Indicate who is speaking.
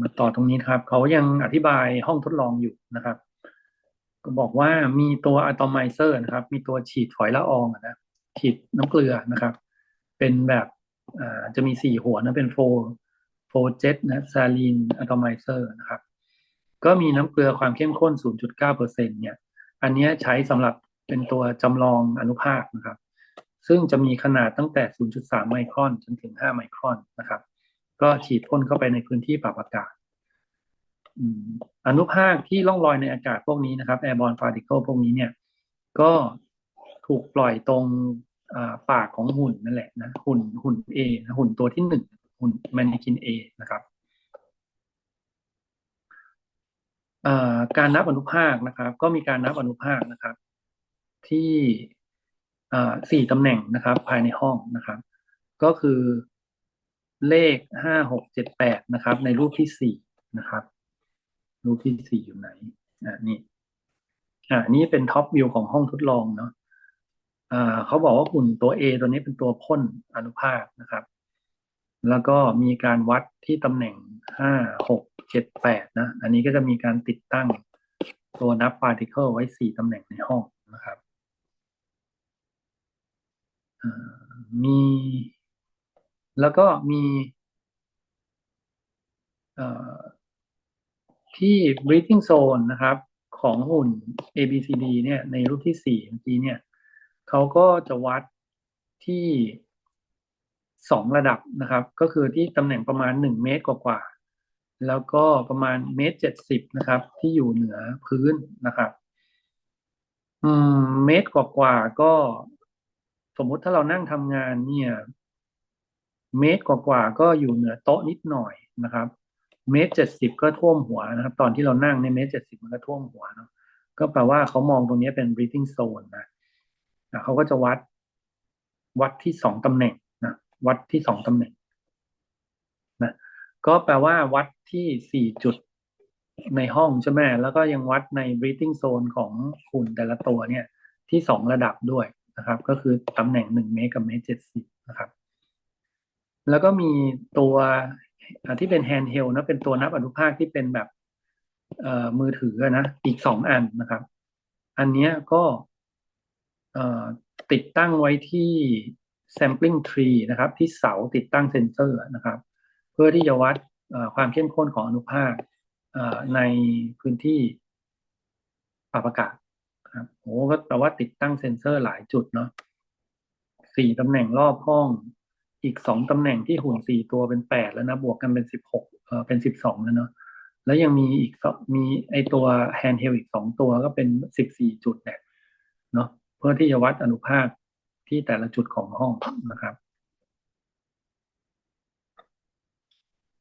Speaker 1: มาต่อตรงนี้ครับ เขายังอธิบายห้องทดลองอยู่นะครับ ก็บอกว่ามีตัวอะตอมไมเซอร์นะครับ มีตัวฉีดฝอยละอองนะฉีดน้ำเกลือนะครับ เป็นแบบจะมีสี่หัวนะเป็นโฟโฟเจตนะซาลีนอะตอมไมเซอร์นะครับ ก็มีน้ำเกลือความเข้มข้น 0.9%เนี่ย อันนี้ใช้สำหรับเป็นตัวจำลองอนุภาคนะครับ ซึ่งจะมีขนาดตั้งแต่ 0.3 ไมครอนจนถึง 5 ไมครอนนะครับ ก็ฉีดพ่นเข้าไปในพื้นที่ปรับอากาศอืมอนุภาคที่ล่องลอยในอากาศพวกนี้นะครับ airborne particle พวกนี้เนี่ย ก็ถูกปล่อยตรงปากของหุ่นนั่นแหละนะหุ่นหุ่น A นะหุ่นตัวที่หนึ่งหุ่น mannequin A นะครับการนับอนุภาคนะครับ ก็มีการนับอนุภาคนะครับ ที่สี่ตำแหน่งนะครับ ภายในห้องนะครับ ก็คือ เลขห้าหกเจ็ดแปดนะครับ ในรูปที่สี่นะครับ รูปที่สี่อยู่ไหนอ่านี่อ่านี่เป็นท็อปวิวของห้องทดลองเนาะอ่าเขาบอกว่าหุ่นตัว A ตัวนี้เป็นตัวพ่นอนุภาคนะครับ แล้วก็มีการวัดที่ตำแหน่งห้าหกเจ็ดแปดนะ อันนี้ก็จะมีการติดตั้งตัวนับพาร์ติเคิลไว้สี่ตำแหน่งในห้องนะครับมี แล้วก็มีที่ breathing zone นะครับของหุ่น ABCD เนี่ยในรูปที่สี่เมื่อกี้เนี่ยเขาก็จะวัดที่สองระดับนะครับ ก็คือที่ตำแหน่งประมาณหนึ่งเมตรกว่าๆแล้วก็ประมาณเมตรเจ็ดสิบนะครับ ที่อยู่เหนือพื้นนะครับอืมเมตรกว่าๆก็สมมุติถ้าเรานั่งทำงานเนี่ย เมตรกว่าๆก็อยู่เหนือโต๊ะนิดหน่อยนะครับ เมตรเจ็ดสิบก็ท่วมหัวนะครับ ตอนที่เรานั่งในเมตรเจ็ดสิบมันก็ท่วมหัวเนาะก็แปลว่าเขามองตรงนี้เป็น breathing zone นะเขาก็จะวัดวัดที่สองตำแหน่งนะวัดที่สองตำแหน่งนะก็แปลว่าวัดที่สี่จุดในห้องใช่ไหมแล้วก็ยังวัดใน breathing zone ของหุ่นแต่ละตัวเนี่ยที่สองระดับด้วยนะครับ ก็คือตำแหน่งหนึ่งเมตรกับเมตรเจ็ดสิบ แล้วก็มีตัวที่เป็น handheld นะเป็นตัวนับอนุภาคที่เป็นแบบเออมือถือนะอีกสองอันนะครับ อันนี้ก็ติดตั้งไว้ที่ sampling tree นะครับ ที่เสาติดตั้งเซนเซอร์นะครับ เพื่อที่จะวัดความเข้มข้นของอนุภาคในพื้นที่ปรับอากาศครับโอ้ก็แปลว่าติดตั้งเซ็นเซอร์หลายจุดเนาะสี่ตำแหน่งรอบห้อง อีกสองตำแหน่งที่หุ่นสี่ตัวเป็นแปดแล้วนะบวกกันเป็นสิบหกเออเป็นสิบสองแล้วเนาะแล้วยังมีอีกมีไอตัวแฮนด์เฮลอีกสองตัวก็เป็นสิบสี่จุดเนี่ยเนาะเพื่อที่จะวัดอนุภาคที่แต่ละจุดของห้องนะครับ